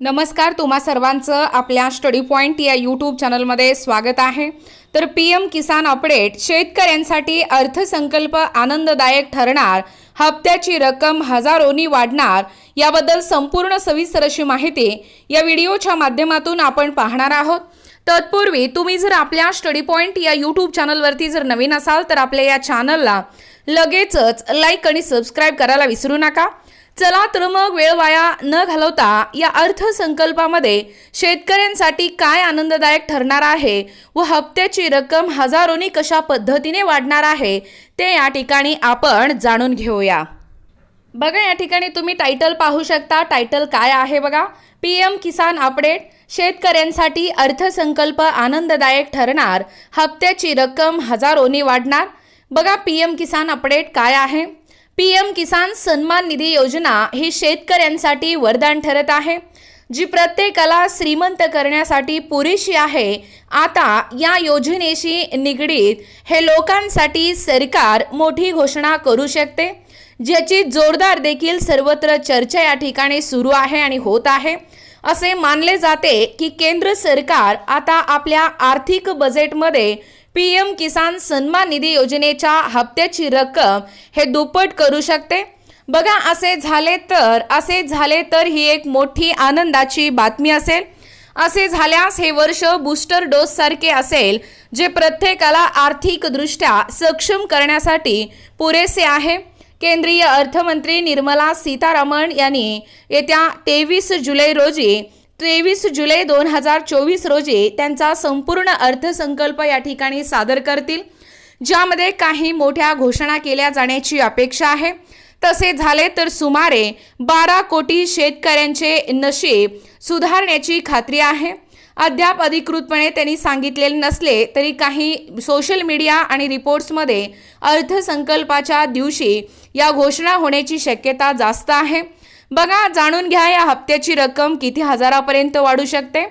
नमस्कार तुम्हा सर्वांचं आपल्या स्टडी पॉईंट या यूट्यूब चॅनलमध्ये स्वागत आहे. तर पी एम किसान अपडेट शेतकऱ्यांसाठी अर्थसंकल्प आनंददायक ठरणार हप्त्याची रक्कम हजारोनी वाढणार याबद्दल संपूर्ण सविस्तर अशी माहिती या व्हिडिओच्या माध्यमातून आपण पाहणार आहोत. तत्पूर्वी तुम्ही जर आपल्या स्टडी पॉईंट या यूट्यूब चॅनलवरती जर नवीन असाल तर आपल्या या चॅनलला लगेचच लाईक आणि सबस्क्राईब करायला विसरू नका. चला तर मग वेळ वाया न घालवता या अर्थसंकल्पामध्ये शेतकऱ्यांसाठी काय आनंददायक ठरणार आहे व हप्त्याची रक्कम हजारोनी कशा पद्धतीने वाढणार आहे ते या ठिकाणी आपण जाणून घेऊया. बघा या ठिकाणी तुम्ही टायटल पाहू शकता. टायटल काय आहे बघा? पी एम किसान अपडेट शेतकऱ्यांसाठी अर्थसंकल्प आनंददायक ठरणार. हप्त्याची रक्कम हजारोनी वाढणार. बघा पी एम किसान अपडेट काय आहे? पी एम किसान सन्मान निधी योजना ही शेतकऱ्यांसाठी वरदान ठरत आहे जी प्रत्येकाला श्रीमंत करण्यासाठी पुरेशी आहे. आता या योजनेशी निगडीत हे लोकांसाठी सरकार मोठी घोषणा करू शकते ज्याची जोरदार देखील सर्वत्र चर्चा या ठिकाणी सुरू आहे आणि होत आहे. असे मानले जाते की केंद्र सरकार आता आपल्या आर्थिक बजेटमध्ये पी एम किसान सन्मान निधी योजनेच्या हप्त्याची रक्कम हे दुप्पट करू शकते? बघा असे झाले तर असे झाले तर ही एक मोठी आनंदाची बातमी असेल. असे झाल्यास हे वर्ष बूस्टर डोस सारखे असेल जे प्रत्येकाला आर्थिकदृष्ट्या सक्षम करण्यासाठी पुरेसे आहे. केंद्रीय अर्थमंत्री निर्मला सीतारामन यांनी येत्या तेवीस जुलै रोजी तेवीस जुलै दोन हजार चोवीस रोजी त्यांचा संपूर्ण अर्थसंकल्प या ठिकाणी सादर करतील ज्यामध्ये काही मोठ्या घोषणा केल्या जाण्याची अपेक्षा आहे. तसे झाले तर सुमारे बारा कोटी शेतकऱ्यांचे नशीब सुधारण्याची खात्री आहे. अद्याप अधिकृतपणे त्यांनी सांगितलेले नसले तरी काही सोशल मीडिया आणि रिपोर्ट्समध्ये अर्थसंकल्पाच्या दिवशी या घोषणा होण्याची शक्यता जास्त आहे. बघा जाणून घ्या या हप्त्याची रक्कम किती हजारापर्यंत वाढू शकते?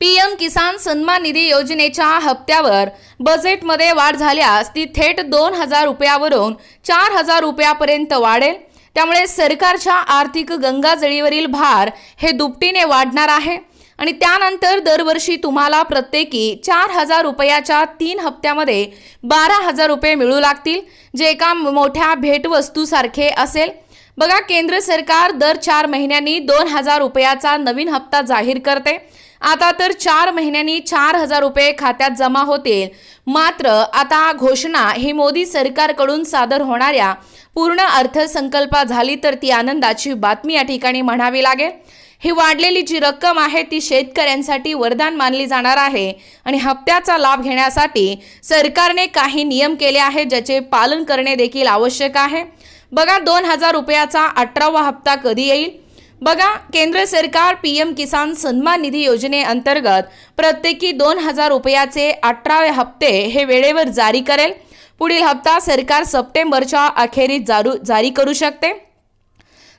पी एम किसान सन्मान निधी योजनेच्या हप्त्यावर बजेटमध्ये वाढ झाल्यास ती थेट दोन हजार रुपयावरून चार हजार रुपयापर्यंत वाढेल. त्यामुळे सरकारच्या आर्थिक गंगाजळीवरील भार हे दुपटीने वाढणार आहे. आणि त्यानंतर दरवर्षी तुम्हाला प्रत्येकी चार हजार रुपयाच्या तीन हप्त्यामध्ये बारा हजार रुपये मिळू लागतील जे एका मोठ्या भेटवस्तूसारखे असेल. बघा केंद्र सरकार दर चार महिन्यांनी दोन हजार रुपयाचा नवीन हप्ता जाहीर करते. आता तर चार महिन्यांनी चार हजार रुपये खात्यात जमा होतील. मात्र आता घोषणा ही मोदी सरकारकडून सादर होणाऱ्या पूर्ण अर्थसंकल्प झाली तर ती आनंदाची बातमी या ठिकाणी म्हणावी लागेल. ही वाढलेली जी रक्कम आहे ती शेतकऱ्यांसाठी वरदान मानली जाणार आहे आणि हप्त्याचा लाभ घेण्यासाठी सरकारने काही नियम केले आहेत ज्याचे पालन करणे देखील आवश्यक आहे. बघा दोन हजार रुपयाचा अठरावा हप्ता कधी येईल? बघा केंद्र सरकार पी एम किसान सन्मान निधी योजनेअंतर्गत प्रत्येकी दोन हजार रुपयाचे अठरावे हप्ते हे वेळेवर जारी करेल. पुढील हप्ता सरकार सप्टेंबरच्या अखेरीस जारू जारी करू शकते.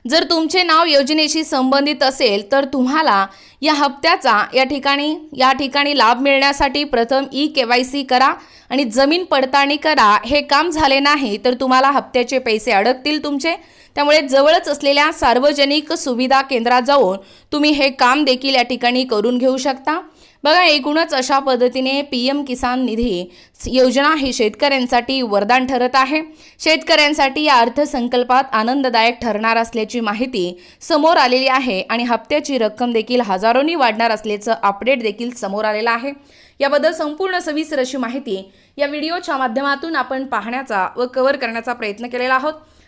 जर तुमचे नाव योजनेशी संबंधित असेल तर तुम्हाला या हप्त्याचा या ठिकाणी या ठिकाणी लाभ मिळण्यासाठी प्रथम ई के वाय सी करा आणि जमीन पडताळणी करा. हे काम झाले नाही तर तुम्हाला हप्त्याचे पैसे अडकतील तुमचे. त्यामुळे जवळच असलेल्या सार्वजनिक सुविधा केंद्रात जाऊन तुम्ही हे काम देखील या ठिकाणी करून घेऊ शकता. बघा एकूणच अशा पद्धतीने पी एम किसान निधी योजना ही शेतकऱ्यांसाठी वरदान ठरत आहे. शेतकऱ्यांसाठी या अर्थसंकल्पात आनंददायक ठरणार असल्याची माहिती समोर आलेली आहे आणि हप्त्याची रक्कम देखील हजारोनी वाढणार असल्याचं अपडेट देखील समोर आलेलं आहे. याबद्दल संपूर्ण सविस्तर अशी माहिती या व्हिडिओच्या माध्यमातून आपण पाहण्याचा व कव्हर करण्याचा प्रयत्न केलेला आहोत.